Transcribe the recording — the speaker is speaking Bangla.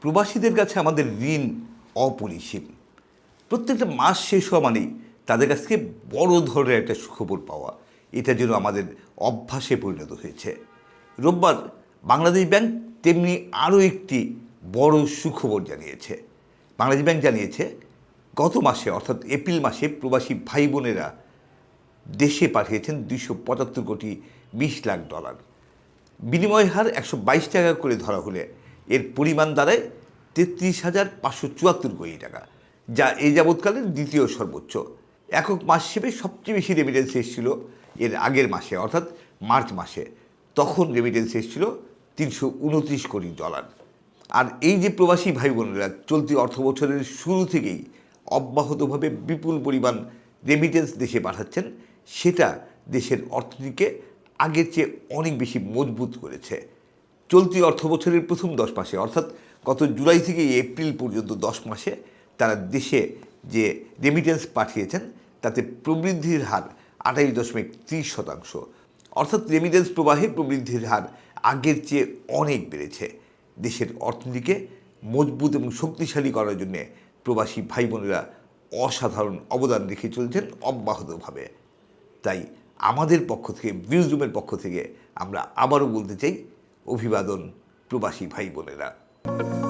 প্রবাসীদের কাছে আমাদের ঋণ অপরিসীম। প্রত্যেকটা মাস শেষ হওয়া মানেই তাদের কাছ থেকে বড় ধরনের একটা সুখবর পাওয়া। এটা যেন আমাদের অভ্যাসে পরিণত হয়েছে। রোববার বাংলাদেশ ব্যাংক তেমনি আরও একটি বড় সুখবর জানিয়েছে। বাংলাদেশ ব্যাংক জানিয়েছে, গত মাসে অর্থাৎ এপ্রিল মাসে প্রবাসী ভাই বোনেরা দেশে পাঠিয়েছেন দুইশো পঁচাত্তর কোটি বিশ লাখ ডলার। বিনিময় হার একশো বাইশ টাকা করে ধরা হলে এর পরিমাণ দাঁড়ায় তেত্রিশ হাজার পাঁচশো চুয়াত্তর কোটি টাকা, যা এই যাবৎকালের দ্বিতীয় সর্বোচ্চ। একক মাস হিসেবে সবচেয়ে বেশি রেমিটেন্স এসেছিল এর আগের মাসে, অর্থাৎ মার্চ মাসে। তখন রেমিটেন্স এসেছিল তিনশো উনত্রিশ কোটি ডলার আর এই যে প্রবাসী ভাই বোনেরা চলতি অর্থ বছরের শুরু থেকেই অব্যাহতভাবে বিপুল পরিমাণ রেমিটেন্স দেশে পাঠাচ্ছেন, সেটা দেশের অর্থনীতিকে আগের চেয়ে অনেক বেশি মজবুত করেছে। চলতি অর্থ বছরের প্রথম দশ মাসে, অর্থাৎ গত জুলাই থেকে এপ্রিল পর্যন্ত দশ মাসে তারা দেশে যে রেমিটেন্স পাঠিয়েছেন, তাতে প্রবৃদ্ধির হার আঠাশ দশমিক ত্রিশ শতাংশ। অর্থাৎ রেমিটেন্স প্রবাহে প্রবৃদ্ধির হার আগের চেয়ে অনেক বেড়েছে। দেশের অর্থনীতিকে মজবুত এবং শক্তিশালী করার জন্য প্রবাসী ভাই বোনেরা অসাধারণ অবদান রেখে চলছেন অব্যাহতভাবে। তাই আমাদের পক্ষ থেকে ভিউজুমের পক্ষ থেকে আমরা আবারও বলতে চাই অভিবাদন প্রবাসী ভাই বোনেরা।